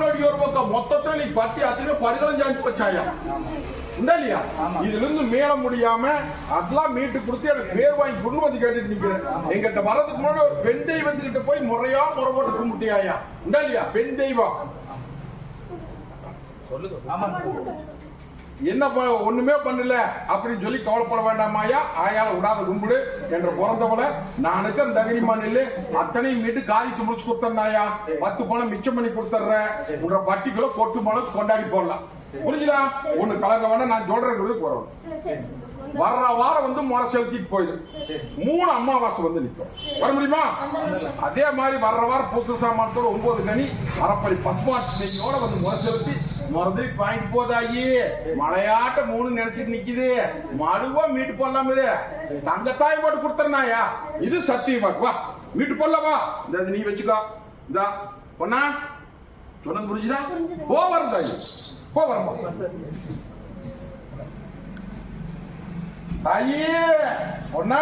நொடி ஒரு பக்கம் மொத்தத்தை நீ பட்டி அத்தனை பரிதம் சாஞ்சு போச்சாயா உண்டா இல்லையா இதுல இருந்து மீள முடியாம அதெல்லாம் மீட்டு கொடுத்து எனக்கு பேர் வாங்கி கொண்டு வந்து கேட்டுட்டு நிக்கிறேன் எங்கிட்ட வர்றதுக்கு முன்னாடி ஒரு பெண் தெய்வத்துக்கிட்ட போய் முறையா முறை போட்டு கும்பிட்டியாயா உண்டா இல்லையா பெண் தெய்வம் என்ன ப- ஒண்ணுமே பண்ணல அப்படின்னு சொல்லி கவலைப்பட வேண்டாமாயா ஆயால விடாத கும்பிடு என்று பிறந்தவள நான் இருக்கிற தகனி மண்ணில் அத்தனையும் மீட்டு காரியத்தை முடிச்சு கொடுத்தேன்னாயா பத்து பணம் மிச்சம் பண்ணி கொடுத்துட்றேன். உன்ற பட்டிக்குள்ள கொட்டு பணம் கொண்டாடி போடலாம். புரிஞ்சுதா? ஒண்ணு கலங்க வேணா நான் சொல்றேன் போறோம். வர்ற வாரம் வந்து முறை செலுத்திட்டு போயிடு. மூணு அமாவாசை வந்து நிற்கும் வர முடியுமா? அதே மாதிரி வர்ற வாரம் புதுசு சாமானத்தோட ஒன்பது கனி அரைப்படி பசுமாட்டு நெய்யோட வந்து முறை செலுத்தி மறுபடியும் வாங்கிட்டு போதாயி. மலையாட்ட மூணு நினைச்சிட்டு நிக்குது. மடுவா மீட்டு போடலாம் தங்கத்தாய் போட்டு கொடுத்துறனாயா? இது சத்தியமா? வா மீட்டு போடலாம் வா. இந்த இது நீ வச்சுக்கோ. இந்தா பொண்ணா சொன்னது புரிஞ்சுதா? போ வரும் தாயி போ வரும் தாயி பொண்ணா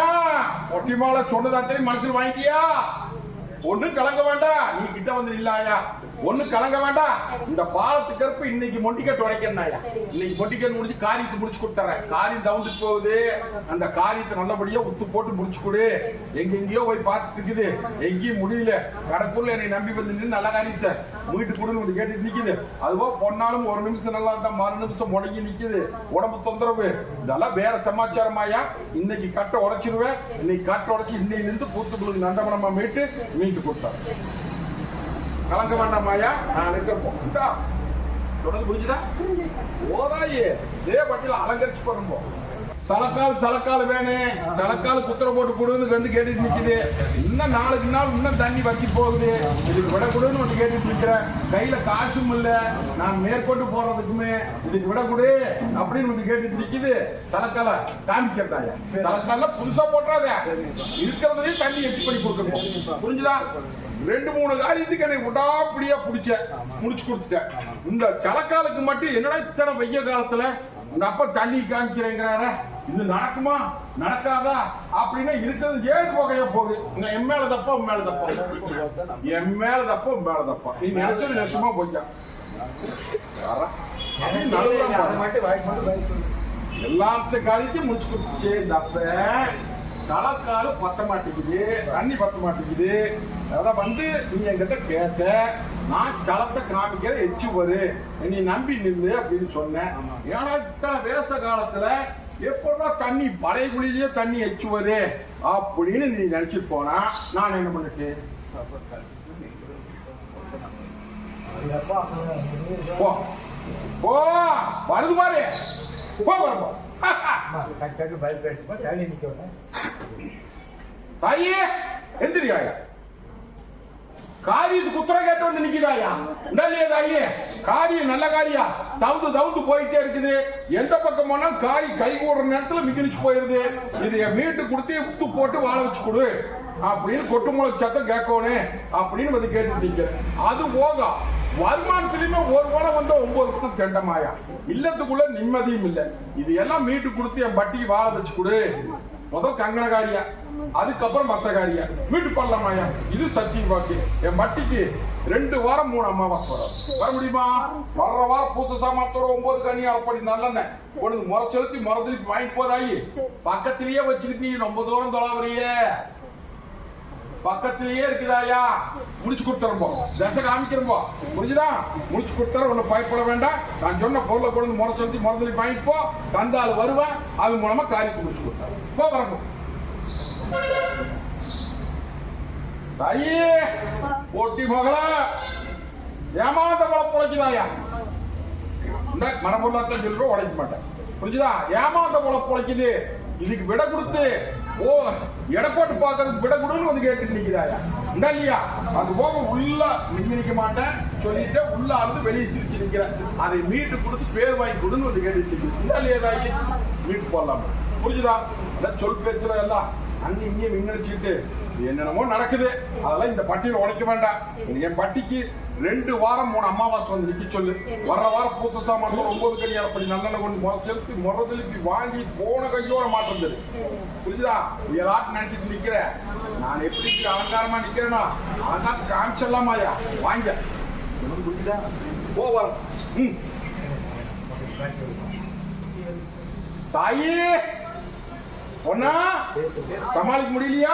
ஒட்டி மாலை சொன்னதா தெரியும் மனசுல வாங்கிட்டியா? ஒண்ணு கலங்க வேண்டாம். நீ கிட்ட வந்து இல்லாயா ஒண்ணு கலங்க வேண்டாம் இந்த பாலத்து கருப்பு இன்னைக்கு மொண்டிக்கட்டு உடைக்கிறனாயா இன்னைக்கு மொண்டிக்கட்டு முடிச்சு காரியத்தை முடிச்சு கொடுத்துறேன். காரியம் தவுந்துட்டு போகுது. அந்த காரியத்தை நல்லபடியா உத்து போட்டு முடிச்சு கொடு. எங்க எங்கேயோ போய் பார்த்துட்டு இருக்குது. எங்கேயும் முடியல. கடற்குள்ள என்னை நம்பி வந்து நின்று நல்ல காரியத்தை வீட்டு கொடுன்னு வந்து கேட்டு நிக்குது. அதுவோ பொன்னாலும் ஒரு நிமிஷம் நல்லா இருந்தா மறு நிமிஷம் முடங்கி நிக்குது. உடம்பு தொந்தரவு. இதெல்லாம் வேற சமாச்சாரமாயா? இன்னைக்கு கட்டை உடைச்சிருவேன். இன்னைக்கு கட்டை உடைச்சி இன்னையில இருந்து பூத்துக்குழுக்கு நந்தமனமா மீட்டு மீட்டு கொடுத்தாரு கலங்க வேண்டாமாயா நான் இருக்க இந்தா. தொடர்ந்து புரிஞ்சுதா? ஓதாயே இதே பட்டியல அலங்கரிச்சு போறோம் சலக்கால் சலக்கால் வேணே. சலக்கால் குத்துற போட்டு கொடுன்னு வந்து கேட்டுட்டு நிற்குது இன்னும் நாளுக்கு நாள் இன்னும் தண்ணி வத்தி போகுது. இதுக்கு விட கொடுன்னு வந்து கேட்டுட்டு நிக்கிறேன் கையில காசும் இல்லை. நான் மேற்கொண்டு போறதுக்குமே இதுக்கு விட கொடு அப்படின்னு வந்து கேட்டுட்டு நிற்குது சலக்கால காமிக்கிறதாயா சலக்கால புதுசா போட்டுறாத. இருக்கிறதுலயே தண்ணி எச்சு பண்ணி கொடுக்கணும். புரிஞ்சுதா? ரெண்டு மூணு காரியத்துக்கு என்னை விடாப்படியா பிடிச்ச. முடிச்சு கொடுத்துட்டேன். இந்த சலக்காலுக்கு மட்டும் என்னடா இத்தனை வெய்ய காலத்துல உங்க அப்பா தண்ணி காமிக்கிறேங்கிறார. இது நடக்குமா? நடக்காதா? அப்படின்னா இருக்கிறது ஏழு வகையா போகுது. இந்த என் மேல தப்பா உன் மேல தப்பா? என் மேல தப்பா உன் மேல தப்பா? நீ நினைச்சது நெசமா நடுவுறான் பாரு. எல்லாத்த காரியத்தையும் முடிச்சு கொடுத்துச்சு இந்த அப்ப களக்காலு பத்த மாட்டேங்குது தண்ணி பத்த மாட்டேங்குது. அத வந்து நீ என்கிட்ட கேட்ட நான் களத்தை காமிக்கிற எச்சு வரு நீ நம்பி நில்லு அப்படின்னு சொன்னேன். ஏன்னா இத்தனை வேச காலத்துல எப்படா தண்ணி பழைய குழியிலேயே தண்ணி எச்சு வரு அப்படின்னு நீ நினைச்சிட்டு போனா நான் என்ன பண்ணிட்டேன்? போ. போ. வருது பாரு. போ வரப்போ தாயே எந்திரியாயா? காரியத்துக்கு உத்தரம் கேட்டு வந்து நிக்கிறாயா இல்லையே தாயே காரியம் நல்ல காரியா? தவுந்து தவுந்து போயிட்டே இருக்குது. எந்த பக்கம் போனா காரி கை கூடுற நேரத்துல மிகிழிச்சு போயிருது. இதைய மீட்டு கொடுத்து உத்து போட்டு வாழ வச்சு கொடு. அப்படின்னு கொட்டு முளை சத்தம் கேட்கணும் அப்படின்னு வந்து கேட்டு அது போக வருமானத்திலுமே ஒரு பணம் வந்து ஒன்பது பணம் தெண்டமாயா? இல்லத்துக்குள்ள நிம்மதியும் இல்லை. இது எல்லாம் மீட்டு கொடுத்து என் பட்டிக்கு வாழ வச்சு கொடு. முதல் கங்கணகாரியா. அதுக்கப்புறம் மத்த காரியா வீட்டு பண்ணலாமாயா இது சத்தியம் பாக்கி. என் மட்டிக்கு ரெண்டு வாரம் மூணு அமாவாசை வரும். வர முடியுமா? வர்ற வாரம் பூச சாமானத்தோட ஒன்பது கனியா அப்படி நல்ல உனக்கு முறை செலுத்தி முறை திருப்பி வாங்கி போதாயி. பக்கத்திலேயே வச்சுக்கிட்டு நீ ரொம்ப தூரம் தொலைவரியே பக்கத்திலேயே இருக்குதாயா முடிச்சு கொடுத்துறோம் தசை காமிக்கிறோம் புரிஞ்சுதா? முடிச்சு கொடுத்தா ஒண்ணு பயப்பட வேண்டாம். நான் சொன்ன பொருளை கொண்டு முறை செலுத்தி முறை திருப்பி வாங்கிப்போ தந்தாள் வருவேன் அது மூலமா காரியத்தை முடிச்சு கொடுத்தேன் போ வரப்போ தாயே போட்டி மகளா ஏமாந்த போல பொழைக்குதாயா இந்த மரபொருளாத்தான் சொல்றோம் உடைக்க மாட்டேன். புரிஞ்சுதா? ஏமாந்த போல பொழைக்குது. இதுக்கு விட கொடுத்து ஓ எடப்பாட்டு போட்டு பார்க்கறதுக்கு விட கொடுன்னு வந்து கேட்டு நிற்கிறாயா இந்த இல்லையா? அது போக உள்ள மிஞ்சி நிக்க மாட்டேன். சொல்லிட்டு உள்ள அறுந்து வெளியே சிரிச்சு நிக்கிறேன். அதை மீட்டு கொடுத்து பேர் வாங்கி கொடுன்னு வந்து கேட்டு நிற்கிறேன் இந்த இல்லையா தாயி? மீட்டு போடலாம்? புரிஞ்சுதா? சொல் பேச்சுல எல்லாம் அங்க இங்கேயும் விண்ணடிச்சுக்கிட்டு என்னென்னமோ நடக்குது. அதெல்லாம் இந்த பட்டியல உடைக்க வேண்டாம். என் பட்டிக்கு ரெண்டு வாரம் மூணு அமாவாசை வந்து நிக்க சொல்லு. வர்ற வாரம் பூச சாமான் ஒன்பது கனி அப்படி நல்லெண்ணெய் கொண்டு முத செலுத்தி முறை திருப்பி வாங்கி போன கையோட மாற்றம் புரியுதா எல்லாரும் நினைச்சிட்டு நிக்கிறேன் நான் எப்படி இப்படி அலங்காரமா நிக்கிறேனா? அதான் காமிச்சிடலாமாயா வாங்க. புரியுதா போ ம். தாயே! ஒன்னா சமாளிக்க முடியலையா?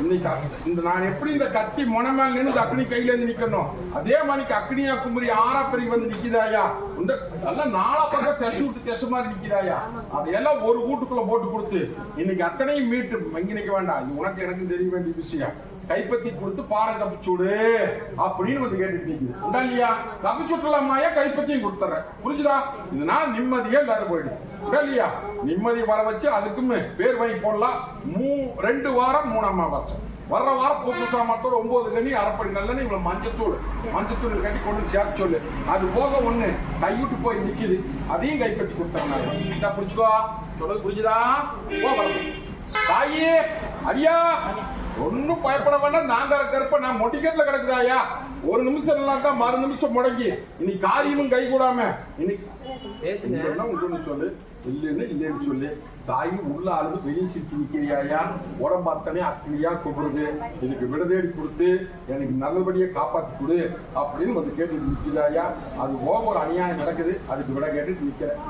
இன்னைக்கு இந்த நான் எப்படி இந்த கத்தி முனை மேல நின்று அக்னி கையில இருந்து நிக்கணும்? அதே மாதிரி அக்னியா குமரி ஆறா பெரிய வந்து நிக்கிறாயா இந்த நல்லா நாலா பக்கம் தெசு விட்டு தெசு மாதிரி நிக்கிறாயா அதையெல்லாம் ஒரு கூட்டுக்குள்ள போட்டு கொடுத்து இன்னைக்கு அத்தனையும் மீட்டு இங்க நிக்க வேண்டாம். இது உனக்கு எனக்கு தெரிய வேண்டிய விஷயம். கைப்பத்தி கொடுத்து பாடம் தப்பிச்சுடு அப்படின்னு வந்து கேட்டுட்டு நிக்குது உண்டா இல்லையா? தப்பிச்சுட்டலாமாயா கைப்பத்தியும் கொடுத்துறேன். புரிஞ்சுதா? இதனால நிம்மதியே இல்லாத போயிடும் உண்டா இல்லையா? நிம்மதி வர வச்சு அதுக்கும் பேர் வாங்கி போடலாம். மூ ரெண்டு வாரம் மூணு அமாவாசை. வர்ற வாரம் பூச சாமத்தோட ஒன்பது கனி அரைப்படி நல்லெண்ணெய் இவ்வளவு மஞ்சத்தூள். மஞ்சத்தூள் கட்டி கொண்டு சேர்த்து சொல்லு. அது போக ஒண்ணு கைவிட்டு போய் நிக்குது. அதையும் கைப்பற்றி கொடுத்தாங்க இந்தா புரிச்சுக்கோ சொல்றது புரிஞ்சுதா? போ வரணும். தாயே அடியா. ஒன்னும் பயப்பட வேண்டாம். நாங்க கருப்ப நான் மொட்டிக்கெட்ல கிடக்குதாயா ஒரு நிமிஷம் எல்லாம் தான் மறு நிமிஷம் முடங்கி. இன்னைக்கு காரியமும் கை கூடாம. இன்னைக்கு இல்லைன்னா உண்டு சொல்லு. இல்லைன்னு இல்லைன்னு சொல்லு. தாய் உள்ள அழுது வெளியே சிரிச்சு நிக்கிறியாயா உடம்பு அத்தனை அக்னியா கும்பிடுது எனக்கு விடுதேடி கொடுத்து எனக்கு நல்லபடியா காப்பாத்தி கொடு அப்படின்னு வந்து கேட்டு நிற்கிறாயா அது ஒரு அநியாயம் நடக்குது. அதுக்கு விட கேட்டு நிக்கிறேன்.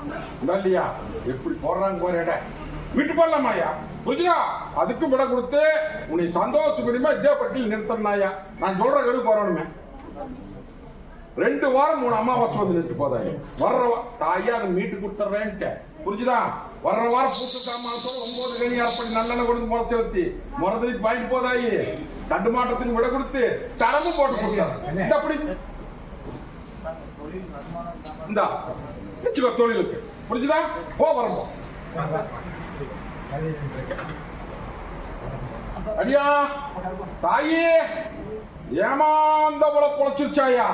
உண்டா இல்லையா எப்படி போடுறாங்க போற இடம். விட்டு போடலாமாயா புரியுதா அதுக்கும் விட கொடுத்து உன்னை சந்தோஷமா இதே பட்டியல் நிறுத்தணும்னாயா நான் சொல்ற கெடு போறணுமே ரெண்டு வாரம் மூணு அமாவாசை வந்து நிறுத்து போதாங்க வர்ற தாயா அதை மீட்டு கொடுத்துறேன்ட்டு புரிஞ்சுதா? வர்ற வாரம் பூச சாமானத்தோட ஒன்பது கனி அப்படி நல்லெண்ணெய் கொடுத்து முறை செலுத்தி முறதுக்கு வாங்கி போதாயி. தண்டு மாட்டத்துக்கு விட கொடுத்து தரமும் போட்டு கொடுத்தாரு இந்த அப்படி இந்தா. வச்சுக்கோ தொழிலுக்கு. புரிஞ்சுதா? போ வரப்போ அடியா தாயே ஏமாந்த போல பொழைச்சிருச்சாயா?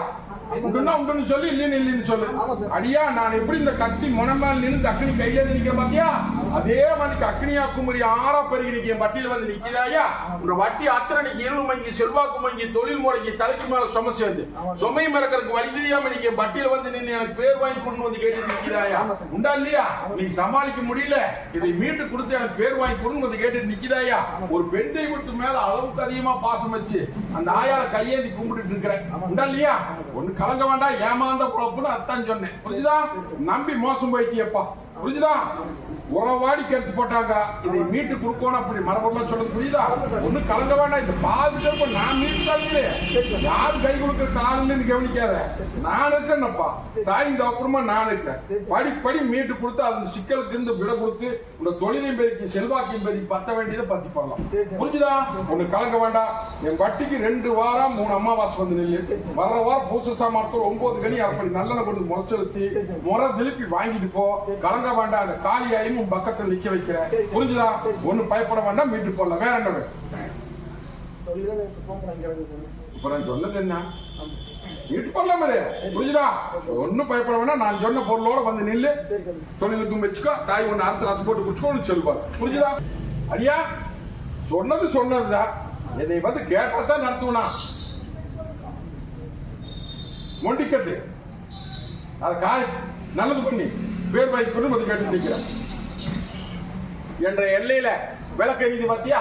உண்டுன்னா உண்டுன்னு சொல்லு இல்லைன்னு இல்லைன்னு சொல்லு. அடியா நான் எப்படி இந்த கத்தி முனமேல் நின்று அக்னி கையில நிக்க பாத்தியா? அதே மாதிரி அக்னியா குமரி ஆறா பெருகி நிக்க வட்டியில வந்து நிக்கிறாயா உங்க வட்டி அத்தனை நிக்க இருள் மங்கி செல்வாக்கு மங்கி தொழில் முறைக்கு தலைக்கு மேல சுமை சேர்ந்து. சுமை மறக்கிறதுக்கு வழி தெரியாம நீங்க வட்டியில வந்து நின்று எனக்கு பேர் வாங்கி கொண்டு வந்து கேட்டு நிக்கிறாயா உண்டா இல்லையா? நீ சமாளிக்க முடியல. இதை மீட்டு கொடுத்து எனக்கு பேர் வாங்கி கொடுன்னு வந்து கேட்டு நிக்கிறாயா ஒரு பெண் தெய்வத்து மேல அளவுக்கு அதிகமா பாசம் வச்சு அந்த ஆயால கையேந்தி கும்பிட்டு இருக்கிறேன் உண்டா இல்லையா? ஒண்ணு கலங்க வேண்டாம் ஏமாந்த குழப்புன்னு அதான் சொன்னேன். புரிஞ்சுதான் நம்பி மோசம் போயிட்டியப்பா. புரிஞ்சுதான் உறவாடி கெடுத்து போட்டாங்க. இதை மீட்டு கொடுக்கணும் அப்படி மரபெல்லாம் சொல்றது புரியுதா? ஒண்ணு கலங்க வேண்டாம். இந்த பாதுகாப்பு நான் மீட்டு தரல யாரு கை கொடுக்கிற காலின்னு கவனிக்காத. நான் இருக்கேன்னப்பா தாயின் அப்புறமா நான் இருக்கேன். படி படி மீட்டு கொடுத்து அந்த சிக்கலுக்கு இருந்து விட கொடுத்து உங்க தொழிலையும் பெருக்கி செல்வாக்கையும் பெருக்கி பத்த வேண்டியதை பத்தி பண்ணலாம். புரிஞ்சுதா? ஒண்ணு கலங்க வேண்டாம். என் வட்டிக்கு ரெண்டு வாரம் மூணு அமாவாசை வந்து நில்லு. வர்ற வாரம் பூச சாமானத்தோட ஒன்பது கனி அப்படி நல்லெண்ணெய் கொண்டு முறை செலுத்தி முறை திருப்பி வாங்கிட்டு போ. கலங்க வேண்டாம். அந்த காலியாயும் உன் பக்கத்துல நிக்க வைக்கிறேன். புரிஞ்சுதா? ஒண்ணு பயப்பட வேண்டாம் மீட்டு போடலாம். வேற என்ன? இப்ப நான் சொன்னது என்ன? வீட்டு போடலாமே புரிஞ்சுதா? ஒண்ணும் பயப்பட வேண்டாம். நான் சொன்ன பொருளோட வந்து நில்லு. தொழிலுக்கும் வச்சுக்கோ. தாய் ஒண்ணு அறுத்து ரசம் போட்டு குடிச்சுக்கோன்னு சொல்லுவார் புரிஞ்சுதா? அடியா? சொன்னது சொன்னதுதான் என்னை வந்து கேட்டா தான் நடத்துவனா மொண்டிக்கட்டு அதை காய நல்லது பண்ணி. பேர் வாய்ப்பு வந்து கேட்டு நிற்கிறேன் என்ற எல்லையில விளக்கறிது பாத்தியா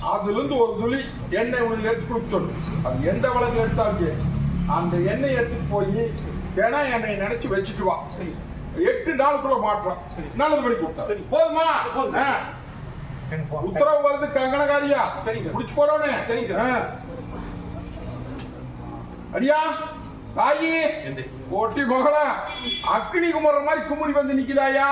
அதுல இருந்து ஒரு துளி எண்ணெய் உள்ள எடுத்து சொல்லு அது எந்த விளக்கு எடுத்தாலும். அந்த எண்ணெய் எடுத்துட்டு போய் தினை எண்ணெய் நினைச்சு வச்சுட்டு வா. எட்டு நாளுக்குள்ள மாற்றம் நல்லது பண்ணி கொடுத்தா. சரி. போதுமா. உத்தரவு வருது கங்கணகாரியா சரி சார். குடிச்சு போறோனே சரி சார். அடியா தாயி? ஒட்டி மகள. அக்னி குமர மாதிரி குமுறி வந்து நிக்குதாயா?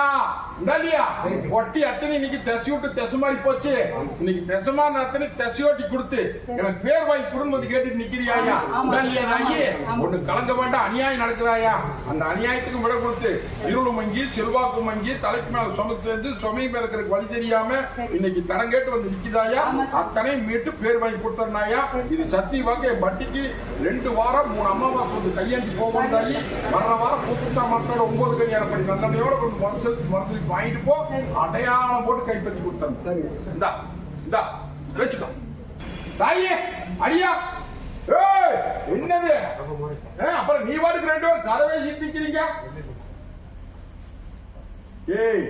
அத்தனை இன்னைக்கு தெசை விட்டு தெசை மாதிரி போச்சு. இன்னைக்கு தெசமான அத்தனை தெசையோட்டி கொடுத்து எனக்கு பேர் வாங்கி குடும்பம் வந்து கேட்டுட்டு நிக்கிறியாயா இல்லையா தாயி ஒண்ணு கலங்க வேண்டாம் அநியாயம் நடக்குதாயா அந்த அநியாயத்துக்கு விட கொடுத்து இருள் மங்கி செல்வாக்கு மங்கி தலைக்கு மேல சும சேர்ந்து சுமை இருக்கிறதுக்கு வழி தெரியாம இன்னைக்கு தடம் கேட்டு வந்து நிக்குதாயா அத்தனை மீட்டு பேர் வாங்கி கொடுத்தனாயா இது சத்தி என் வட்டிக்கு ரெண்டு வாரம் மூணு அம்மாவாசை வந்து கையேந்தி போகும் தாயி வர்ற வாரம் புதுசா மரத்தோட ஒன்பது கனி அரைப்படி நல்லெண்ணையோட கொண்டு மரத்துக்கு மனுஷன் வாங்கிட்டு போ. அடையாளம் போட்டு கைப்பற்றி கொடுத்தணும் சரிங்க இந்தா இந்தா வச்சுக்கோ. தாயே அடியா. என்னது? அப்புறம் நீ வாட்டுக்கு ரெண்டு பேரும் கதவை சிந்திக்கிறீங்க ஏய்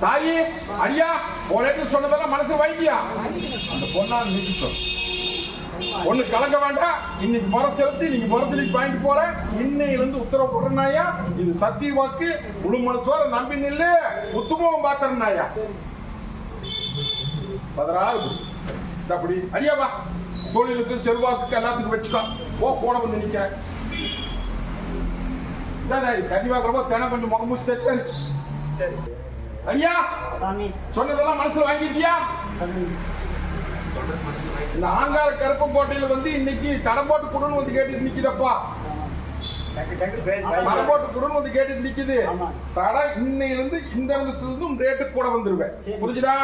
தாயே அடியா. உனக்கு சொன்னதெல்லாம் மனசு வாங்கியா அந்த பொண்ணால் நிறுத்தம் ஒண்ணு கலங்க வேண்டாம். இன்னைக்கு மரம் செலுத்தி நீங்க மரத்துக்கு வாங்கிட்டு போற இன்னையில இருந்து உத்தரவு போடுறனாயா இது சத்திய வாக்கு. முழு மனசோட நம்பி நில்லு. உத்துமம் பாத்துறனாயா பதினாறு அப்படி. அடியா வா. தொழிலுக்கு செல்வாக்குக்கு எல்லாத்துக்கும் வச்சுக்கோ. ஓ போன வந்து நிக்கிறேன் தண்ணி வாங்குறப்போ தினம் கொஞ்சம் முகமூசி தைச்சு சரி அடியா. சொன்னதெல்லாம் மனசுல வாங்கிட்டியா இந்த ஆங்கார கருப்பங்கோட்டையில வந்து இன்னைக்கு தடம் போட்டு குடுன்னு வந்து கேட்டுட்டு நிக்குதப்பா. தடம் போட்டு குடுன்னு வந்து கேட்டுட்டு நிக்குது. தடை இன்னையில இருந்து இந்த நிமிஷத்துல இருந்து ரேட்டு கூட வந்துருவேன். புரிஞ்சுதா.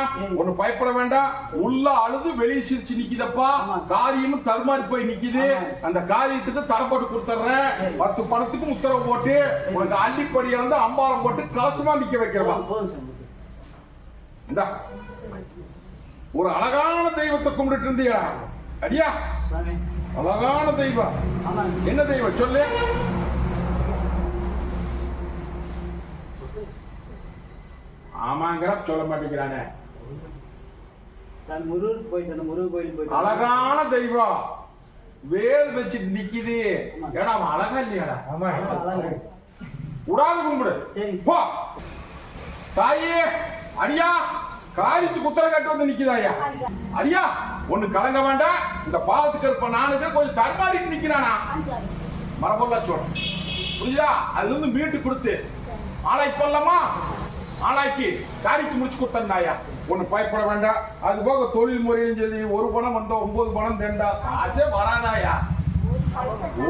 ஒண்ணு பயப்பட வேண்டாம். உள்ள அழுது வெளியே சிரிச்சு நிக்குதப்பா. காரியமும் தருமாறி போய் நிக்குது. அந்த காரியத்துக்கு தடம் போட்டு. பத்து பணத்துக்கும் உத்தரவு போட்டு உனக்கு அள்ளிப்படியா வந்து அம்பாரம் போட்டு கலசமா நிக்க வைக்கிறவா இந்தா. ஒரு அழகான தெய்வத்தை கும்பிட்டு இருந்தீங்களா அடியா? அழகான தெய்வம். என்ன தெய்வம்? சொல்லு. ஆமாங்கிற சொல்ல மாட்டேங்கிறானே. முருகருக்கு போயிட்டு அந்த முருகர் கோயிலுக்கு போயிட்டு அழகான தெய்வம். வேல் வச்சுட்டு நிக்குது. ஏடா அவன் அழகா இல்லையாடா. உடாது கும்பிடு. சரி. போ. தாயே அடியா. காரித்து குத்தர கட்டு வந்து நிக்குதாயா அடியா ஒண்ணு கலங்க வேண்டாம் இந்த பாவத்துக்கு இருப்ப நானுக்கு கொஞ்சம் தடுமாறிட்டு நிக்கிறானா? மரபொல்லா சொல்றேன் புரியுதா அதுல இருந்து மீட்டு கொடுத்து. ஆளாக்கி கொள்ளமா ஆளாக்கி காரித்து முடிச்சு கொடுத்தாயா ஒண்ணு பயப்பட வேண்டாம். அது போக தொழில் முறையும் சொல்லி ஒரு பணம் வந்தா ஒன்பது பணம் தேண்டா. காசே வராதாயா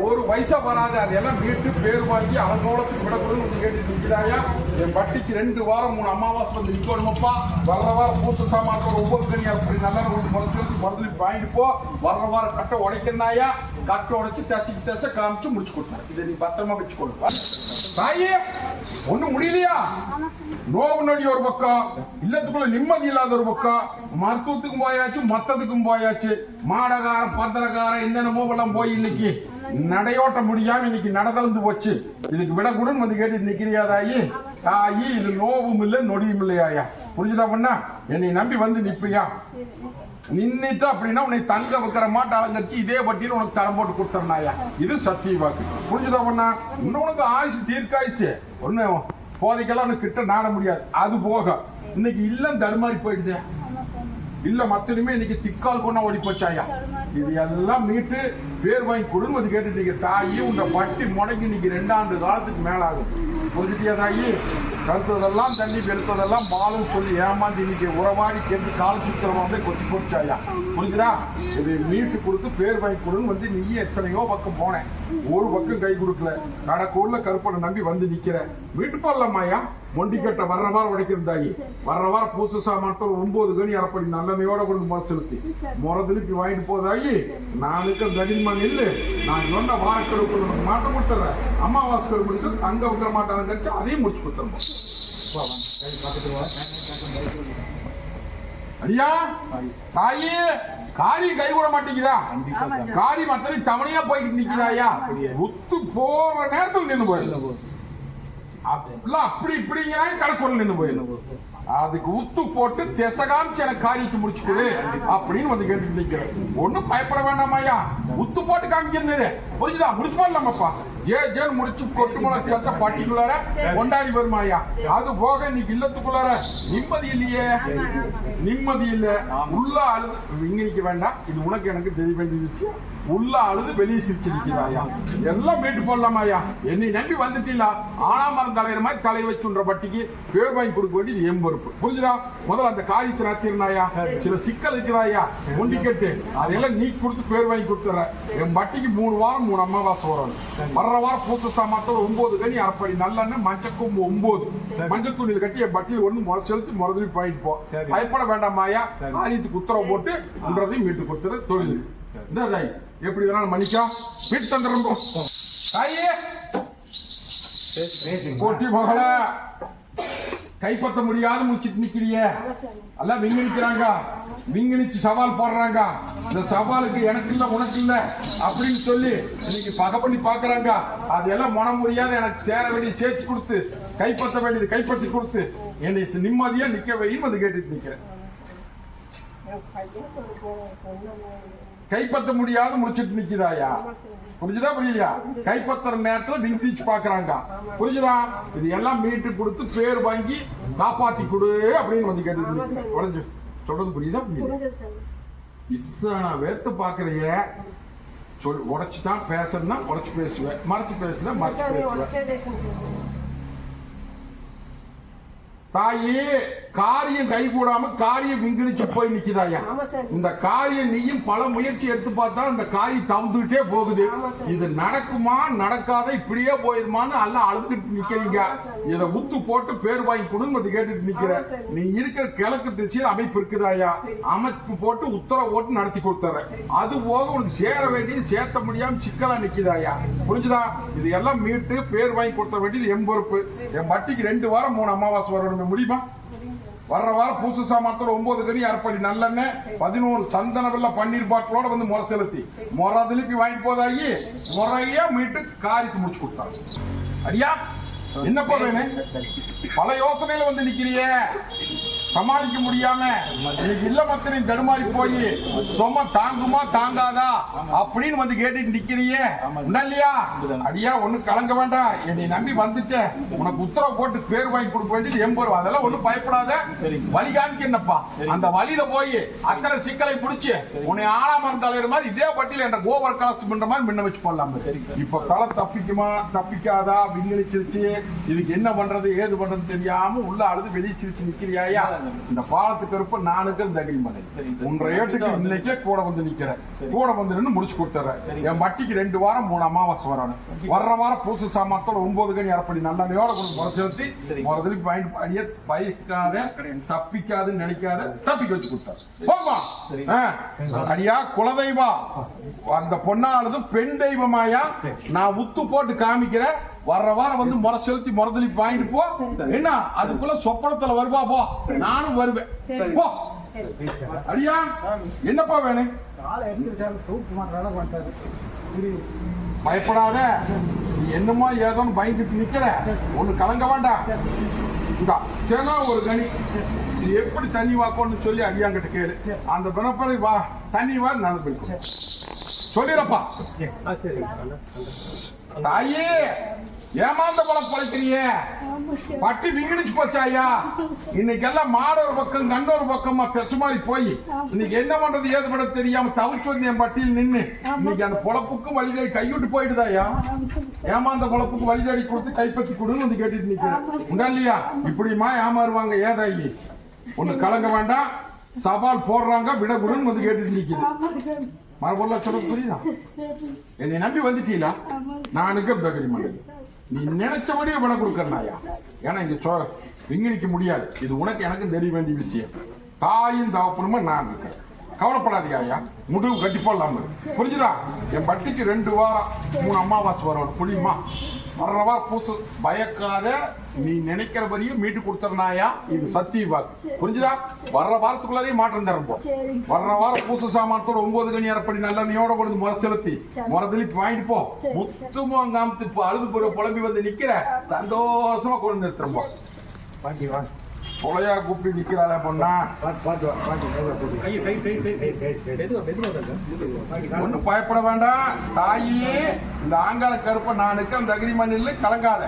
ஒரு பைசா வராது அதெல்லாம் வீட்டு பேர் வாங்கி அலங்கோலத்துக்கு விடக்கூடாது வந்து கேட்டு நிற்கிறாயா என் பட்டிக்கு ரெண்டு வாரம் மூணு அமாவாசை வந்து நிற்கணுமப்பா வர்ற வாரம் மூத்த சாமான் ஒவ்வொரு தனி அப்படி நல்லா கொண்டு மருந்து மருந்து வாங்கிட்டு போ. வர்ற வாரம் கட்டை உடைக்கிறாயா கட்டை உடைச்சு தசிக்கு தசை காமிச்சு முடிச்சு கொடுத்தேன் இதை நீ பத்திரமா வச்சு தாயே! ஒண்ணும் முடியலையா? நோவு நொடி ஒரு பக்கம். இல்லத்துக்குள்ள நிம்மதி இல்லாத ஒரு பக்கம். மருத்துவத்துக்கும் போயாச்சு மத்ததுக்கும் போயாச்சு. மாடகாரம் பத்திரக்கார என்னென்னமோ எல்லாம் போய் இன்னைக்கு நடையோட்ட முடியாம இன்னைக்கு நடந்து போச்சு. இதுக்கு விடக்கூடன்னு வந்து கேட்டு நிக்கிறியா தாயி? தாயி இது நோவும் இல்லை நொடியும் இல்லையாயா புரிஞ்சுதா பண்ணா? என்னை நம்பி வந்து நிப்பியா? நின்னுட்டு அப்படின்னா உன்னை தங்க வைக்கிற மாட்டு அலங்கரிச்சு இதே வட்டியில் உனக்கு தரம் போட்டு கொடுத்துறனாயா இது சத்திய வாக்கு. புரிஞ்சுதா பண்ணா? இன்னும் உனக்கு ஆயுசு தீர்க்காயுசு. ஒன்றும் போதைக்கெல்லாம் உனக்கு கிட்ட நாட முடியாது. அது போக இன்னைக்கு இல்லம் தடுமாறி போயிடுது. இல்ல மத்தனுமே இன்னைக்கு திக்கால் கொண்டா ஓடி போச்சாயா? இது எல்லாம் மீட்டு பேர் வாங்கி கொடுங்க வந்து கேட்டு நீங்க தாயி உங்க பட்டி முடங்கி இன்னைக்கு ரெண்டாண்டு காலத்துக்கு மேல ஆகும் புரிஞ்சுட்டியா தாயி? கருத்ததெல்லாம் தண்ணி பெருத்ததெல்லாம் பாலும் சொல்லி ஏமாந்து இன்னைக்கு உறவாடி கேட்டு கால சுத்திரமா வந்து கொத்தி போச்சாயா புரிஞ்சுதா? இது மீட்டு கொடுத்து பேர் வாங்கி கொடுன்னு வந்து நீ எத்தனையோ பக்கம் போனேன். ஒரு பக்கம் கை கொடுக்கல. கடக்கூர்ல கருப்பனை நம்பி வந்து நிக்கிறேன். மீட்டு போடலாமாயா மொண்டிக்கட்டை வர்ற வாரம் உடைக்கிறதாயி வர்ற வாரம் பூச சாமான் ஒன்பது கணி அரைப்படி நல்லமையோட கொண்டு முறை செலுத்தி. முறை திருப்பி வாங்கிட்டு போதாயி. நான் இருக்கிற தடிமா நில்லு நான் சொன்ன வாரக்கெடுப்பு உனக்கு மாட்ட கொடுத்துறேன். அம்மாவாசை முடிச்சு அங்க விட்டுற மாட்டாங்க கழிச்சு அதையும் முடிச்சு கொடுத்துருவோம் அடியா தாயி காரி கை விட மாட்டேங்குதா? காரி மத்தனை தவணையா போயிட்டு நிக்கிறாயா? உத்து போற நேரத்தில் போயிடும் அப்படிலாம் அப்படி இப்படிங்கிறாங்க கடற்கொள்ள நின்னு போயிடும் அதுக்கு உத்து போட்டு திசை காமிச்சு எனக்கு காரியத்தை முடிச்சு கொடு அப்படின்னு வந்து கேட்டு நிக்கிறேன். ஒண்ணும் பயப்பட வேண்டாமாயா உத்து போட்டு காமிக்கிறேன் புரிஞ்சுதா? முடிச்சு பண்ணலாமப்பா ஜே ஜேன் முடிச்சு கொட்டு முளை சேர்த்த பாட்டிக்குள்ளார கொண்டாடி வருமாயா அது போக இன்னைக்கு இல்லத்துக்குள்ளார நிம்மதி இல்லையே. நிம்மதி இல்ல. உள்ள அழுது இங்க நிக்க வேண்டாம். இது உனக்கு எனக்கு தெரிய வேண்டிய விஷயம். உள்ள அழுது வெளியே சிரிச்சு நிக்கிறாயா எல்லாம் மீட்டு போடலாமாயா என்னை நம்பி வந்துட்டீங்களா? ஆனாமரம் தலைவர் மாதிரி தலை வச்சுன்ற பட்டிக்கு பேர் வாங்கி கொடுக்க வேண்டியது என் பொறுப்பு. புரிஞ்சுதா? முதல்ல அந்த காரியத்தை நடத்திருந்தாயா சில சிக்கல் இருக்கிறாயா? ஒண்டிக்கட்டு அதெல்லாம் நீ கொடுத்து பேர் வாங்கி கொடுத்துறேன் என் பட்டிக்கு மூணு வாரம் மூணு அமாவாசை வரும். வர்ற வாரம் பூச சாமாத்தோட ஒன்பது கனி அரைப்படி நல்லெண்ணெய் மஞ்சள் கொம்பு ஒன்பது. மஞ்சள் துணியில் கட்டி என் பட்டியில் ஒண்ணு முறை செலுத்தி முறதுலி பாயிட்டு போ. பயப்பட வேண்டாமாயா காரியத்துக்கு உத்தரவு போட்டு உன்றதையும் வீட்டு கொடுத்துற தொழில் என்ன எப்படி வேணாலும் மன்னிக்கா? வீட்டு தந்துடும் போ. தாயே! போட்டி கைப்பற்ற முடியாத முடிச்சிட்டு நிக்கிறிய எல்லாம் விங்கணிக்கிறாங்க விங்கணிச்சு சவால் போடுறாங்க. இந்த சவாலுக்கு எனக்கு இல்ல உனக்கு இல்ல அப்படின்னு சொல்லி இன்னைக்கு பகை பண்ணி பாக்குறாங்க. அதெல்லாம் மனம் முடியாத எனக்கு சேர வேண்டிய சேர்த்து கொடுத்து கைப்பற்ற வேண்டியது கைப்பற்றி கொடுத்து என்னை நிம்மதியா நிக்க வையும் அது கேட்டுட்டு நிக்கிறேன். கைப்பற்ற முடியாத முடிச்சிட்டு சாமி புரிஞ்சுதா புரியலையா? கைப்பற்றுற நேரத்துல விங்கிச்சு பாக்குறாங்க. புரிஞ்சுதா? இது எல்லாம் மீட்டு கொடுத்து பேர் வாங்கி காப்பாத்தி கொடு அப்படின்னு வந்து நிக்கிறேன். உடைஞ்சு. சொல்றது புரியுதா புரியுதா இத்தனை வேர்த்து பாக்குறிய. சொல் உடைச்சு தான் பேசணும்னா உடைச்சு பேசுவேன். மறைச்சு பேசுவேன் மறைச்சு பேசுவேன். தாயி காரியம் கை கூடாம காரியம் விங்கிடிச்சு போய் நிக்குதாயா இந்த காரியம் நீயும் பல முயற்சி எடுத்து பார்த்தா இந்த காரியம் தவுந்துகிட்டே போகுது. இது நடக்குமா நடக்காத இப்படியே போயிருமான்னு எல்லாம் அழுதுட்டு நிக்கிறீங்க. இத உத்து போட்டு பேர் வாங்கி வந்து கேட்டுட்டு நிக்கிற. நீ இருக்கிற கிழக்கு திசையில் அமைப்பு இருக்குதாயா. அமைப்பு போட்டு உத்தரவு போட்டு நடத்தி கொடுத்துறேன். அது போக உனக்கு சேர வேண்டியது சேர்த்த முடியாம சிக்கலா நிக்குதாயா புரிஞ்சுதா? இது எல்லாம் மீட்டு பேர் வாங்கி கொடுத்த வேண்டியது என் பொறுப்பு. என் வட்டிக்கு ரெண்டு வாரம் மூணு அமாவாசை வரணுமே முடியுமா? வர்ற வாரம் பூச சாமானத்தோட ஒன்பது கனி அரைப்படி நல்லெண்ணெய் பதினோரு சந்தன வெள்ள பன்னீர் பாட்டிலோட வந்து முறை செலுத்தி. முறை திருப்பி வாங்கிட்டு போதாயி முறையா மீட்டு காரிக்கு முடிச்சு கொடுத்தாங்க. அடியா என்னப்பா வேணும்? பல யோசனையில வந்து நிக்கிறியே. சமாளிக்க முடியாம இன்னைக்கு இல்ல தடுமாறி போய் சும்மா தாங்குமா தாங்காதா அப்படின்னு வந்து கேட்டுட்டு நிக்கிறியே இல்லையா? அடியா ஒண்ணு கலங்க வேண்டாம். என்னை நம்பி வந்துட்டேன் உனக்கு உத்தரவு போட்டு பேர் வாங்கி கொடுக்க வேண்டியது எம்பது அதெல்லாம் ஒண்ணும் பயப்படாத. வழி காமிக்க என்னப்பா. அந்த வழியில போய் அத்தனை சிக்கலை பிடிச்சு உன்னை ஆளாமரம் தலைவர் மாதிரி இதே பட்டியல என்ற கோவர் காசு பண்ற மாதிரி முன்ன வச்சு போடலாம். இப்ப தலை தப்பிக்குமா தப்பிக்காதா? விண்ணடிச்சிருச்சு இதுக்கு என்ன பண்றது ஏது பண்றது தெரியாம உள்ள அழுது வெளியே சிரிச்சு நிக்கிறியாயா இந்த பாலத்துக்கு இருப்ப நானுக்கு தகரியம் பண்ணேன் உன்ற ஏட்டுக்கு இன்னைக்கே கூட வந்து நிக்கிறேன். கூட வந்து நின்று முடிச்சு கொடுத்துறேன். என் வட்டிக்கு ரெண்டு வாரம் மூணு அமாவாசை வரணும் வர்ற வாரம் பூசு சாமானத்தோட ஒன்பது கணி அரைப்படி நல்லெண்ணையோட கொண்டு முறை செலுத்தி முறை திருப்பி அடியே பயக்காத தப்பிக்காதுன்னு நினைக்காத தப்பிக்க வச்சு கொடுத்தாரு போமா அடியா குலதெய்வா அந்த பொண்ணானது பெண் தெய்வமாயா நான் உத்து போட்டு காமிக்கிறேன். வர்ற வாரம் வந்து முறை செலுத்தி முறை திருப்பி வாங்கிட்டு போ. என்ன? அதுக்குள்ள சொப்பனத்துல வருவா போ. நானும் வருவேன். போ. அடியா என்னப்பா வேணும்? பயப்படாத. என்னமோ ஏதோன்னு பயந்துட்டு நிக்கிற. ஒண்ணு கலங்க வேண்டாம். இந்தா தினம் ஒரு கனி. இது எப்படி தண்ணி வாக்கணும்னு சொல்லி அடியாங்கிட்ட கேளு. அந்த பிணப்பறை வா. தண்ணி வா போயிடுச்சு சொல்லிடப்பா சரி. தாயே ஏமாந்த பழம் பழைக்கிறியே பட்டி விங்கிடிச்சு போச்சா ஐயா? இன்னைக்கு எல்லாம் மாட ஒரு பக்கம் கண்ட ஒரு பக்கமா தெசு மாதிரி போய் இன்னைக்கு என்ன பண்றது ஏது பண்ண தெரியாம தவிச்சு வந்து என் பட்டியில் நின்னு இன்னைக்கு அந்த பொழப்புக்கும் வழிதேடி கைவிட்டு போயிடுதாயா ஏமாந்த பொழப்புக்கு வழிதேடி கொடுத்து கைப்பற்றி கொடுன்னு வந்து கேட்டுட்டு நிக்கிறேன். உண்டா இல்லையா? இப்படிமா ஏமாறுவாங்க ஏதாயி ஒண்ணு கலங்க வேண்டாம். சவால் போடுறாங்க விட கொடுன்னு வந்து கேட்டுட்டு நிக்குது சாமி மறுபொருளா சொல்ல புரியுதா? என்னை நம்பி வந்துட்டீங்களா? நானுக்கு தகரி மண்டல் நீ நினைச்சபடியே விலை கொடுக்கறனாயா ஏன்னா இங்க சொ விங்கடிக்க முடியாது. இது உனக்கு எனக்கும் தெரிய வேண்டிய விஷயம். தாயும் தகப்பனுமா நான் இருக்கேன். கவலைப்படாதீங்க ஐயா முடிவு கட்டி போடலாம் புரிஞ்சுதா? என் பட்டிக்கு ரெண்டு வாரம் மூணு அமாவாசை வரும் புரியுமா? வர்ற வாரம் பூசு பயக்காத நீ நினைக்கிறபடியும் மீட்டு கொடுத்துறனாயா? இது சத்திய வாக்கு. புரிஞ்சுதா? வர்ற வாரத்துக்குள்ளாரையும் மாற்றம் தரப்போம் வர்ற வாரம் பூச சாமானத்தோட ஒன்பது கணி அரைப்படி நல்லெண்ணையோட கொண்டு முறை செலுத்தி முறை திருப்பி வாங்கிட்டு போ. முத்துமா காமித்து இப்போ அழுது போற புலம்பி வந்து நிக்கிற சந்தோஷமா கொண்டு நிறுத்துறோம் பாட்டி வா கொலையா கூப்பிட்டு நிக்கிறாள பொண்ணா. ஒண்ணு கை ஒன்றும் பயப்பட வேண்டாம். தாயே இந்த ஆங்கார கருப்பை நானுக்கு அந்த அக்ரி மண்ணில் கலங்காத.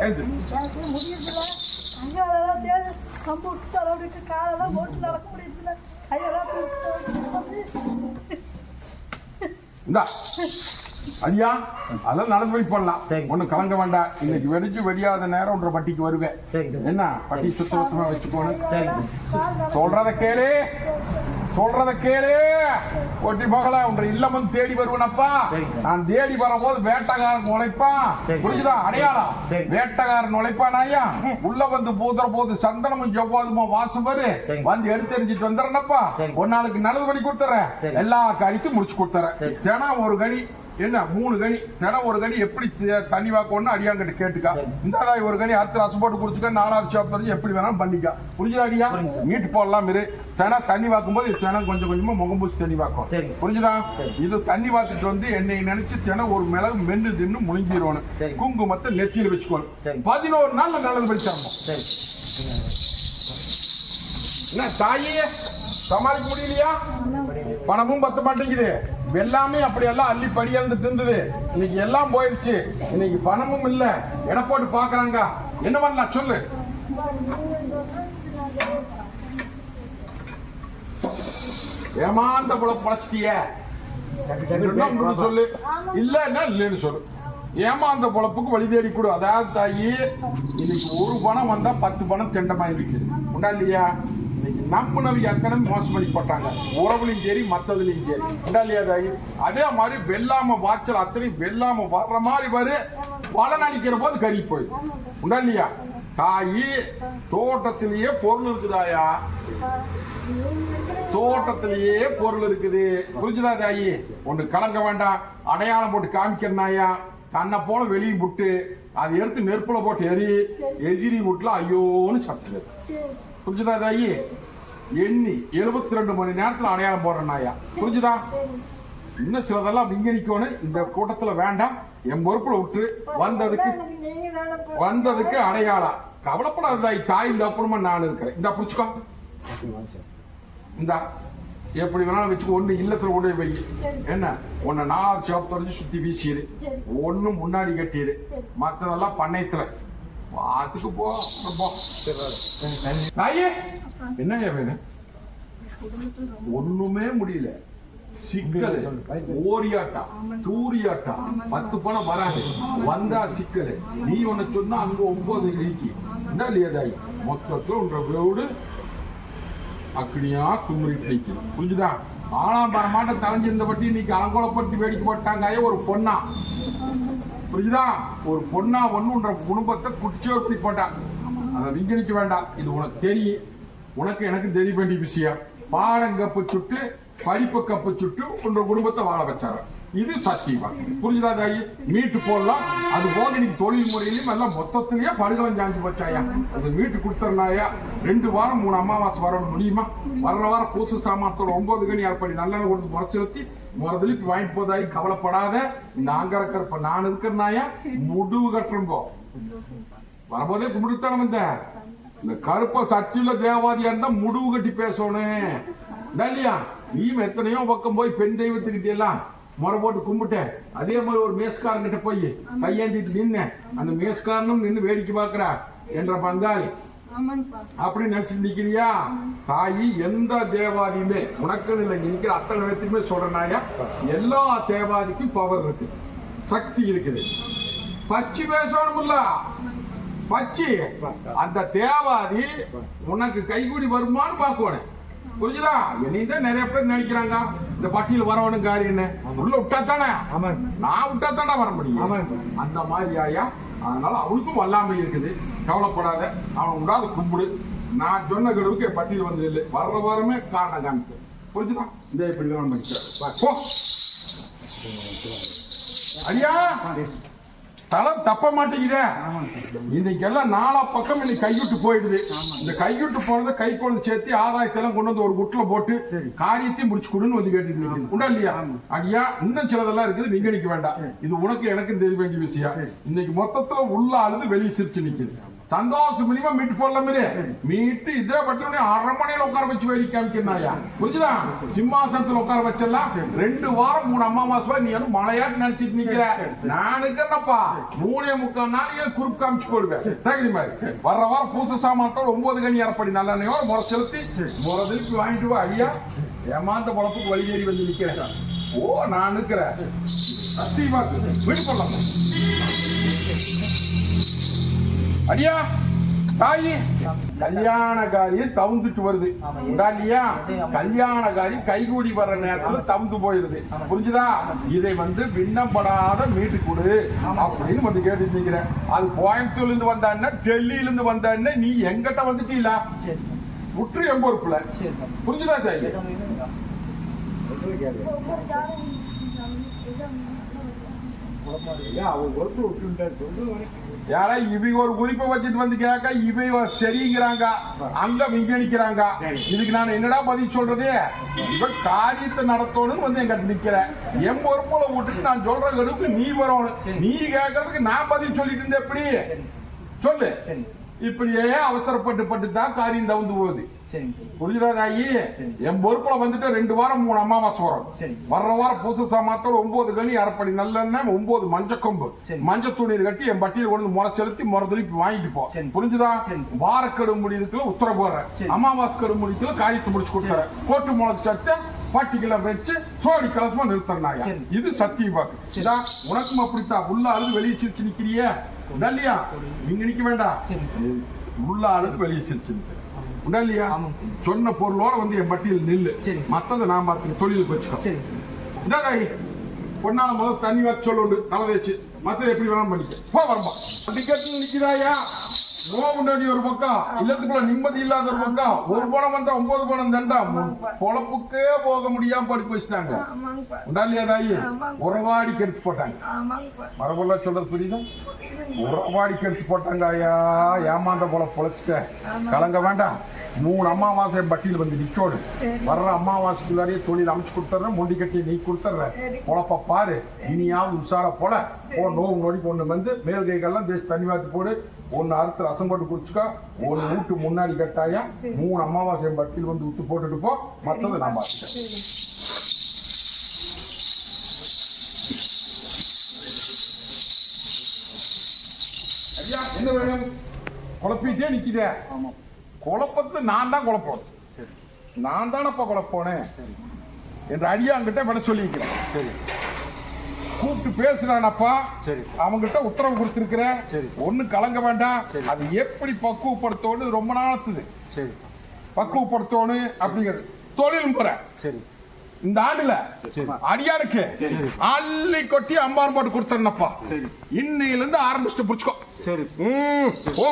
எழுந்து. இந்தா. ஐயா அதெல்லாம் நடந்து போய் சரி. ஒன்றும் கலங்க வேண்டாம். இன்னைக்கு வெடிச்சு வெடியாத நேரம் ஒன்றரை பட்டிக்கு வருவேன் என்ன? பட்டி சுத்த சுத்தமா வச்சுக்கோணும். சொல்றத கேளு. சொல்றத கேளு. ஒட்டி மகள உன்ற இல்லம் வந்து தேடி வருவனப்பா. நான் தேடி வரும்போது வேட்டக்காரன் நுழைப்பான். சரி, புரிஞ்சுதா? அடையாளம். வேட்டக்காரன் நுழைப்பான் ஐயா உள்ள வந்து பூதுற போது சந்தனமும் ஜவ்வாதுமா வாசம் வரு. வந்து எடுத்து எரிஞ்சிட்டு வந்துடுறேன்ப்பா. ஒரு நாளுக்கு நல்லது பண்ணி கொடுத்துறேன். எல்லா காரியத்தையும் முடிச்சு கொடுத்துறேன். தினம் ஒரு கனி என்ன மூணு கனி தினம் ஒரு கனி எப்படி தண்ணி வாக்கணும்னு அடியாங்கிட்ட கேட்டுக்கா. இந்த ஒரு கனி அடுத்த ரசம் போட்டு குடிச்சுக்க நாலாவது ஷாப் தெரிஞ்சு எப்படி வேணாலும் பண்ணிக்கா. புரிஞ்சுதா அடியா? மீட்டு போடலாம் இரு. தினம் தண்ணி வாக்கும்போது தினம் கொஞ்சம் கொஞ்சமா முகம் பூசி தண்ணி வாக்கும். புரிஞ்சுதா. இது தண்ணி வாத்துட்டு வந்து என்னை நினைச்சு தினம் ஒரு மிளகு மென்னு தின்னு சரி. குங்குமத்தை நெத்தியில வச்சுக்கணும். பதினோரு நாள்ல நல்லது சரி. என்ன தாயே? சமாளிக்க முடியலையா? பணமும் பத்த மாட்டேங்குது. எல்லாமே அப்படியெல்லாம் அள்ளி படியாந்து தின்னுது. இன்னைக்கு எல்லாம் போயிடுச்சு. இன்னைக்கு பணமும் இல்ல. எடை போட்டு பாக்குறாங்க என்ன பண்ணலாம்? சொல்லு. ஏமாந்த புல பழச்சிட்டிய. சொல்லு? இல்லன்னா இல்லைன்னு சொல்லு. ஏமாந்த பொழப்புக்கு வழி தேடி கொடு. அதாவது தாயி இன்னைக்கு ஒரு பணம் வந்தா பத்து பணம் திண்டமா இருக்குது. உண்டா இல்லையா? நம்புனவி அத்தனை மோசம் பண்ணி போட்டாங்க உறவுலையும் சரி மத்ததுலையும் சரி. உண்டா இல்லையா தாயி? அதே மாதிரி வெள்ளாம வாய்ச்சல் அத்தனை வெள்ளாம வர்ற மாதிரி வரு பலன் அளிக்கிற போது கறி போயிடும். உண்டா இல்லையா? தாயி தோட்டத்திலேயே பொருள் இருக்குதாயா தோட்டத்திலேயே பொருள் இருக்குது. புரிஞ்சுதா தாயி? ஒண்ணு கலங்க வேண்டாம். அடையாளம் போட்டு காமிக்கிறனாயா தன்னை போல வெளியே விட்டு அதை எடுத்து நெருப்புல போட்டு எரி எதிரி விட்டுல ஐயோன்னு சத்துது புரிஞ்சுதா தாயி? எண்ணி எழுபத்தி ரெண்டு மணி நேரத்துல அடையாளம் போடுறனாயா புரிஞ்சுதா? இன்னும் சிலதெல்லாம் விங்கணிக்கணும் இந்த கூட்டத்துல வேண்டாம். என் பொறுப்புல விட்டு வந்ததுக்கு வந்ததுக்கு அடையாளம். கவலைப்படாத தாய் தாய் அப்புறமா நான் இருக்கிறேன். இந்த புடிச்சுக்கோ இந்த எப்படி வேணாலும் வச்சுக்கோ. ஒண்ணு இல்லத்துல கொண்டு வை. என்ன? உன்னை நாலாவது சிவப்பு தெரிஞ்சு சுத்தி வீசிடு. ஒண்ணு முன்னாடி கட்டிடு. மத்ததெல்லாம் பண்ணையத்துல. பாத்துக்கு போ என்ன வேணும் ஒண்ணுமே முடியல சிக்கல் ஓரியாட்டா தூரியாட்டா பத்து பணம் வராது வந்தா சிக்கல் நீ ஒண்ணு சொன்னா அங்க ஒன்பது இடிக்கி என்ன இல்லையா மொத்தத்துல உன்ற வீடு அக்னியா குமுறிட்டு நிக்குது புரிஞ்சுதா ஆளாம் பரமாட்ட தலைஞ்சிருந்த பட்டி இன்னைக்கு அலங்கோலப்பட்டி வேடிக்கை போட்டாங்க ஒரு பொண்ணா புரிஞ்சுதா ஒரு பொண்ணா ஒண்ணுன்ற குடும்பத்தை குடிச்சோர்த்தி போட்டான் அதை விங்கணிக்க வேண்டாம். இது உனக்கு தெரியும். உனக்கு எனக்கு தெரிய வேண்டிய விஷயம். பாடம் கப்பு சுட்டு படிப்பு கப்பு சுட்டு உன்ற குடும்பத்தை வாழ வச்சாரு இது சத்தியமா? புரிஞ்சுதா தாயி? மீட்டு போடலாம். அது போக நீ தொழில் முறையிலும் எல்லாம் மொத்தத்திலேயே படுகலம் சாஞ்சு போச்சாயா? அது மீட்டு கொடுத்துருந்தாயா ரெண்டு வாரம் மூணு அமாவாசை வரணும் முடியுமா? வர்ற வாரம் பூசு சாமானத்தோட ஒன்பது கணி ஏற்படி நல்லெண்ணெய் கொடுத்து முறை செலுத்தி முதலில் வாங்கிட்டு போதாய் கவலைப்படாத. நாங்கள் இருக்கிறப்ப நான் நான் இருக்கிறனாயா முடிவு கட்டுறோம் வரும்போதே கும்பிட்டுத்தான வந்தேன். இந்த கருப்ப சர்ச்சில் தேவாதியா இருந்தா முடிவு கட்டி பேசணும் இல்லையா நீ எத்தனையோ பக்கம் போய் பெண் தெய்வத்துக்கிட்டே எல்லாம் முறை போட்டு கும்பிட்டேன். அதே மாதிரி ஒரு மேஸ்காரங்கிட்ட போய் கையேந்திட்டு நின்னேன். அந்த மேஸ்காரனும் நின்று வேடிக்கை பார்க்குறா என்ற பங்காளி அப்படின்னு நினைச்சு நிக்கிறியா? தாயி எந்த தேவாதியுமே உனக்குன்னு இல்லை நிக்கிற அத்தனை பேத்துக்குமே சொல்றனாயா எல்லா தேவாதிக்கும் பவர் இருக்கு. சக்தி இருக்குது. பச்சி பேசணும்ல பச்சி. அந்த தேவாதி உனக்கு கைகூடி வருமான்னு பார்க்கணும். புரிஞ்சுதா? என்னையும் நிறைய பேர் நினைக்கிறாங்க. இந்த பட்டியல் வரவனும் காரியன்னு உள்ள விட்டா தானே? நான் விட்டா தானே வர முடியும். அந்த மாதிரி ஆயா? அதனால அவனுக்கும் வல்லாமை இருக்குது. கவலைப்படாத அவன் விடாத கும்பிடு. நான் சொன்ன கெடுவுக்கு என் பட்டியல் வந்து இல்லை வர்ற வாரமே காரணம் காமிக்க புரிஞ்சுதா? இந்த இப்படி தான் படிக்கிறேன் போ. ஐயா தலை தப்ப மாட்டேங்குதே. இன்னைக்கு எல்லாம் நாலா பக்கம் இன்னைக்கு கைவிட்டு போயிடுது. இந்த கைவிட்டு போனதை கை கொண்டு சேர்த்து ஆதாயத்தெல்லாம் கொண்டு வந்து ஒரு குட்டில போட்டு காரியத்தையும் முடிச்சு கொடுன்னு வந்து கேட்டுட்டு. உண்டா இல்லையா? அடியா இன்னும் சிலதெல்லாம் இருக்குது நீங்க நிக்க வேண்டாம் இது உனக்கு எனக்கு தெரிய வேண்டிய விஷயம். இன்னைக்கு மொத்தத்துல உள்ள அழுது வெளியே சிரிச்சு நிக்குது. சந்தோஷம் மினிமம் மீட்டு போடலாமே மீட்டு இதே பட்டு அரை மணியில் உட்கார வச்சு வேடி காமிக்கிறாயா? புரிஞ்சுதா? சிம்மாசனத்தில் உட்கார வச்செல்லாம் ரெண்டு வாரம் மூணு அம்மா அம்மாவாசை நீ வந்து மலையாட்டு நினைச்சிட்டு நிக்கிற. நான் இருக்கிறனப்பா மூணே முக்கால் நாளைக்கு குறுப்பு காமிச்சு போடுவேன் தகுதி மாதிரி. வர்ற வாரம் பூச சாமானத்தோட ஒன்பது கனி நல்ல நல்லெண்ணையோட முறை செலுத்தி முறை திருப்பி வாங்கிட்டு வா ஐயா. ஏமாந்த பொழப்புக்கு வழி தேடி வந்து நிக்கிறேன். ஓ நான் இருக்கிறேன் சத்தியமா? வீடு போடலாம் அடியா தாயி கல்யாணகாரி தவுந்துட்டு வருது. உண்டா இல்லையா? கல்யாணகாரி கைகூடி வர்ற நேரத்துல தவுந்து போயிருது. புரிஞ்சுதா? இதை வந்து விண்ணப்படாத மீட்டு கொடு அப்படின்னு வந்து கேட்டுட்டு நிக்கிறேன் அது கோயம்புத்தூர்ல இருந்து வந்தான்னா டெல்லியில இருந்து வந்தான்னா நீ எங்கிட்ட வந்துட்டீங்களா? சரி முற்று என் பொறுப்புல சரி சார். புரிஞ்சுதா தாயி ஒன்றும் கேட்கல ஒவ்வொரு ஜாதகம் இவங்க ஒரு குறிப்பை வச்சுட்டு வந்து கேட்க இவங்க சரிங்கிறாங்க. அங்க விங்கணிக்கிறாங்க. சரி. இதுக்கு நான் என்னடா பதில் சொல்றது? இவன் காரியத்தை நடத்தணும்னு வந்து எங்கிட்ட நிக்கிற என் பொறுப்புல விட்டுட்டு நான் சொல்ற கருவுக்கு நீ வரணும். நீ கேட்கறதுக்கு நான் பதில் சொல்லிட்டு இருந்தேன் எப்படி? சொல்லு. இப்படியே அவசரப்பட்டு பட்டு தான் காரியம் தவுந்து போகுது. தாயி சரி. என் பொறுப்புல வந்துட்டு ரெண்டு வாரம் மூணு அமாவாசை வரும். வர்ற வாரம் பூச சாமாத்தோட ஒன்பது கனி அரைப்படி நல்லெண்ணெய் ஒன்பது மஞ்சக்கொம்பு சரி. மஞ்சள் துணியில் கட்டி என் பட்டியல் கொண்டு முறை செலுத்தி முறை திருப்பி வாங்கிட்டு போ. புரிஞ்சுதா? சரி. வாரக்கெடு முடியுதுக்குள்ள உத்தரவு போடுறேன். அமாவாசை கெடு முடிக்குள்ள காரியத்தை முடிச்சு கொடுத்துறேன். கோட்டு முளைச்சு சட்டு பாட்டிகளை வச்சு சோடி கலசமா நிறுத்துறாங்க சரி. இது சத்தியம் பாக்கு இதான் உனக்கும் அப்படித்தான் உள்ள அழுது வெளியே சிரிச்சு நிக்கிறிய? இல்லையா நீங்க நிக்க வேண்டாம். உள்ள அழுது வெளியே சிரிச்சு நிக்கிற உண்டா இல்லையா. சொன்ன பொருளோட வந்து என் பட்டியல் நில்லு. மத்ததை நான் பார்த்து தொழிலுக்கு வச்சுக்கோ. பொண்ணால முதல் தண்ணி வச்சு சொல்லு தலை வச்சு மத்தது எப்படி வேணாலும் பண்ணிக்க. போ வரம்பா. டிக்கெட் நிக்கிறாயா நோவுண்டாடி ஒரு பக்கம். இல்லத்துக்குள்ள நிம்மதி இல்லாத ஒரு பக்கம். ஒரு பணம் வந்தா ஒன்பது பணம் தண்டா. பொழப்புக்கே போக முடியாம படுக்க வச்சுட்டாங்க. உண்டா இல்லையா தாயி. உறவாடி கெடுத்து போட்டாங்க. மரபுள்ள சொல்றது புரியுதா? உறவாடி கெடுத்து போட்டாங்க ஐயா. ஏமாந்த போல பொழைச்சிட்ட கலங்க வேண்டாம். மூணு அமாவாசை பட்டியல் வந்து நிக்கோடு. வர்ற அமாவாசைக்குள்ளாரியே தொழில் அமைச்சு கொடுத்துட்றேன் முண்டி கட்டி நீ கொடுத்துட்றேன். பொழப்ப பாரு. இனியாவது உஷாரா போல. போ நோவு நொடி பொண்ணு வந்து மேல் கைகள்லாம் தேய்ச்சி தண்ணி வாத்தி போடு. ஒன்னு அறுத்து ரசம் போட்டு குடிச்சுக்கோ. ஒரு வீட்டு முன்னாடி கட்டாயா. மூணு அமாவாசை பட்டியல் வந்து விட்டு போட்டுட்டு போ. மத்ததை நான் ஐயா என்ன வேணும்? குழப்பிட்டே நிக்கிறே குழப்பத்தை நான் தான் குழப்பம் நான் தானப்பா குழப்போனேன் என்ற அடியாங்கிட்ட விட சொல்லிக்கிறேன் சரி. கூப்பிட்டு பேசுறானப்பா சரி. அவங்கிட்ட உத்தரவு கொடுத்திருக்கிற சரி. ஒண்ணு கலங்க வேண்டாம். அது எப்படி பக்குவப்படுத்தணும் ரொம்ப நாளத்துது சரி. பக்குவப்படுத்தணும் அப்படிங்கிறது. தொழில் முறை சரி. இந்த ஆண்டுல சரி. அள்ளி கொட்டி அம்பான் போட்டு கொடுத்தேன்னப்பா சரி. இன்னையில இருந்து ஆரம்பிச்சுட்டு புடிச்சுக்கோ. சரி. ம் போ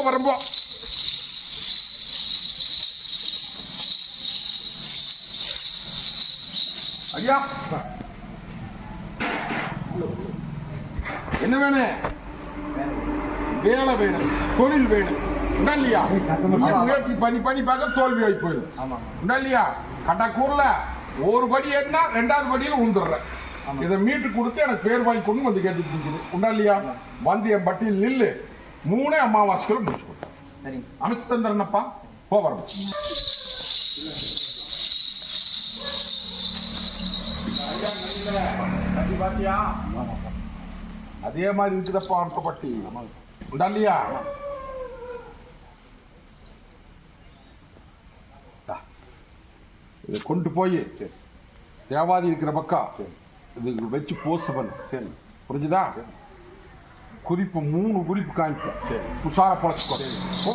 ஐயா. என்ன வேணும்? வேலை வேணும் தொழில் வேணும். உண்டா இல்லையா? முயற்சி பண்ணி பண்ணி பார்க்க தோல்வி ஆகி போயிடும். உண்டா இல்லையா? கட்டாக்கூர்ல ஒரு படி ஏறினா ரெண்டாவது படியில் உந்துடுறேன் இதை மீட்டு கொடுத்து எனக்கு பேர் வாங்கி கொண்டு வந்து கேட்டுட்டு இருக்குது. உண்டா இல்லையா? வந்து என் பட்டியல் நில்லு. மூணே அமாவாசைக்குள்ள முடிச்சு கொடுத்தேன். அமைச்சு தந்துடுறேனப்பா. போ பாத்தியா அதே மாதிரி இருக்குதப்பா அந்த பட்டி. உண்டா இல்லையா இதை கொண்டு போய் தேவாதி இருக்கிற பக்கம் இது வச்சு போஸ்ட் பண்ணு சரி. புரிஞ்சுதா? குறிப்பு மூணு குறிப்பு காமிப்பேன் சரி. உஷார பழச்சுக்கோ. போ,